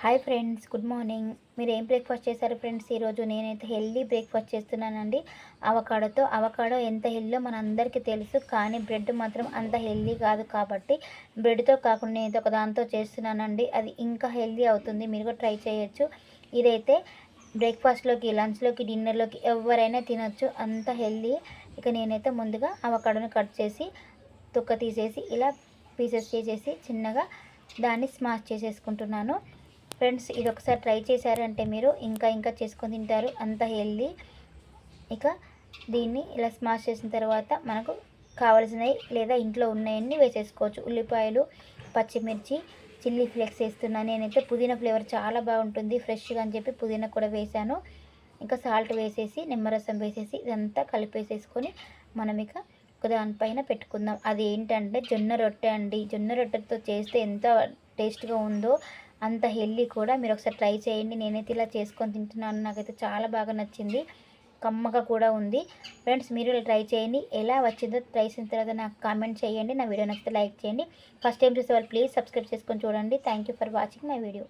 Hi friends good morning. మీరు ఏం breakfast చేశారు ఫ్రెండ్స్? ఈరోజు నేనైతే హెల్దీ బ్రేక్ఫాస్ట్ చేస్తున్నానండి. అవకాడోతో అవకాడో ఎంత హెల్దీ మన అందరికీ తెలుసు కానీ బ్రెడ్ మాత్రం అంత హెల్దీ కాదు కాబట్టి బ్రెడ్తో కాకుండా నేను ఒక దాంతో చేస్తున్నానండి. అది ఇంకా హెల్దీ అవుతుంది. మీరు కూడా ట్రై చేయొచ్చు. ఇదైతే బ్రేక్ఫాస్ట్లోకి లంచ్లోకి డిన్నర్లోకి ఎవరైనా తినొచ్చు. అంత హెల్దీ. ఇక నేనైతే ముందుగా అవకాడోని కట్ చేసి తొక్క తీసేసి ఇలా పీసెస్ చేసేసి చిన్నగా దాన్ని స్మాష్ చేసేసుకుంటున్నాను. ఫ్రెండ్స్ ఇది ఒకసారి ట్రై చేశారంటే మీరు ఇంకా ఇంకా చేసుకొని తింటారు. అంత హెల్దీ. ఇక దీన్ని ఇలా స్మాష్ చేసిన తర్వాత మనకు కావలసినవి లేదా ఇంట్లో ఉన్నాయన్నీ వేసేసుకోవచ్చు. ఉల్లిపాయలు పచ్చిమిర్చి చిల్లీ ఫ్లేక్స్ వేస్తున్నాను నేనైతే పుదీనా ఫ్లేవర్ చాలా బాగుంటుంది. ఫ్రెష్గా అని చెప్పి పుదీనా కూడా వేసాను ఇంకా సాల్ట్ వేసేసి నిమ్మరసం వేసేసి ఇదంతా కలిపేసేసుకొని మనం ఇక ఒక దానిపైన పెట్టుకుందాం. అది ఏంటంటే జొన్న రొట్టె అండి. జొన్న రొట్టెతో చేస్తే ఎంత టేస్ట్గా ఉందో అంత హెల్దీ కూడా. మీరు ఒకసారి ట్రై చేయండి. నేనైతే ఇలా చేసుకొని తింటున్నాను. నాకైతే చాలా బాగా నచ్చింది. కమ్మగా కూడా ఉంది. ఫ్రెండ్స్ మీరు ఇలా ట్రై చేయండి. ఎలా వచ్చిందో ట్రై చేసిన తర్వాత నాకు కామెంట్ చేయండి. నా వీడియో నచ్చితే లైక్ చేయండి. ఫస్ట్ టైం చూసే వాళ్ళు ప్లీజ్ సబ్స్క్రైబ్ చేసుకొని చూడండి. Thank you for watching my video